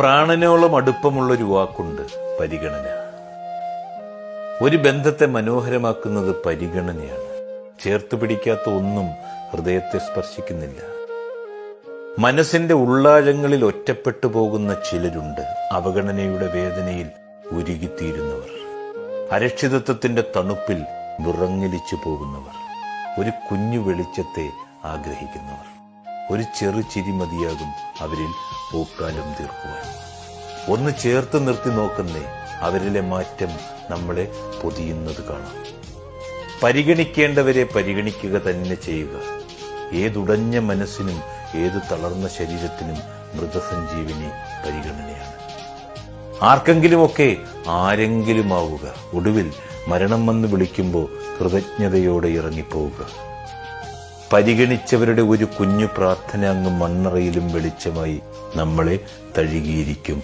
പ്രാണനോളം അടുപ്പമുള്ളൊരു വാക്കുണ്ട് പരിഗണന. ഒരു ബന്ധത്തെ മനോഹരമാക്കുന്നത് പരിഗണനയാണ്. ചേർത്ത് പിടിക്കാത്ത ഒന്നും ഹൃദയത്തെ സ്പർശിക്കുന്നില്ല. മനസ്സിന്റെ ഉള്ളാഴങ്ങളിൽ ഒറ്റപ്പെട്ടു പോകുന്ന ചിലരുണ്ട് അവഗണനയുടെ വേദനയിൽ ഉരുകിത്തീരുന്നവർ. അരക്ഷിതത്വത്തിന്റെ തണുപ്പിൽ വിറങ്ങലിച്ചു പോകുന്നവർ. ഒരു കുഞ്ഞു വെളിച്ചത്തെ ആഗ്രഹിക്കുന്നവർ. ഒരു ചെറു ചിരി മതിയാകും അവരിൽ പൂക്കാലം തീർക്കുവാൻ. ഒന്ന് ചേർത്ത് നിർത്തി നോക്കുന്നേ അവരിലെ മാറ്റം നമ്മളെ പൊതിയുന്നത് കാണാം. പരിഗണിക്കേണ്ടവരെ പരിഗണിക്കുക തന്നെ ചെയ്യുക. ഏതുടഞ്ഞ മനസ്സിനും ഏതു തളർന്ന ശരീരത്തിനും മൃതസഞ്ജീവിനി പരിഗണനയാണ്. ആർക്കെങ്കിലുമൊക്കെ ആരെങ്കിലും ആവുക ഒടുവിൽ മരണം വന്ന് വിളിക്കുമ്പോൾ കൃതജ്ഞതയോടെ ഇറങ്ങിപ്പോവുക. പരിഗണിച്ചവരുടെ ഒരു കുഞ്ഞു പ്രാർത്ഥന അങ്ങ് മണ്ണറയിലും വെളിച്ചമായി നമ്മളെ തഴുകിയിരിക്കും.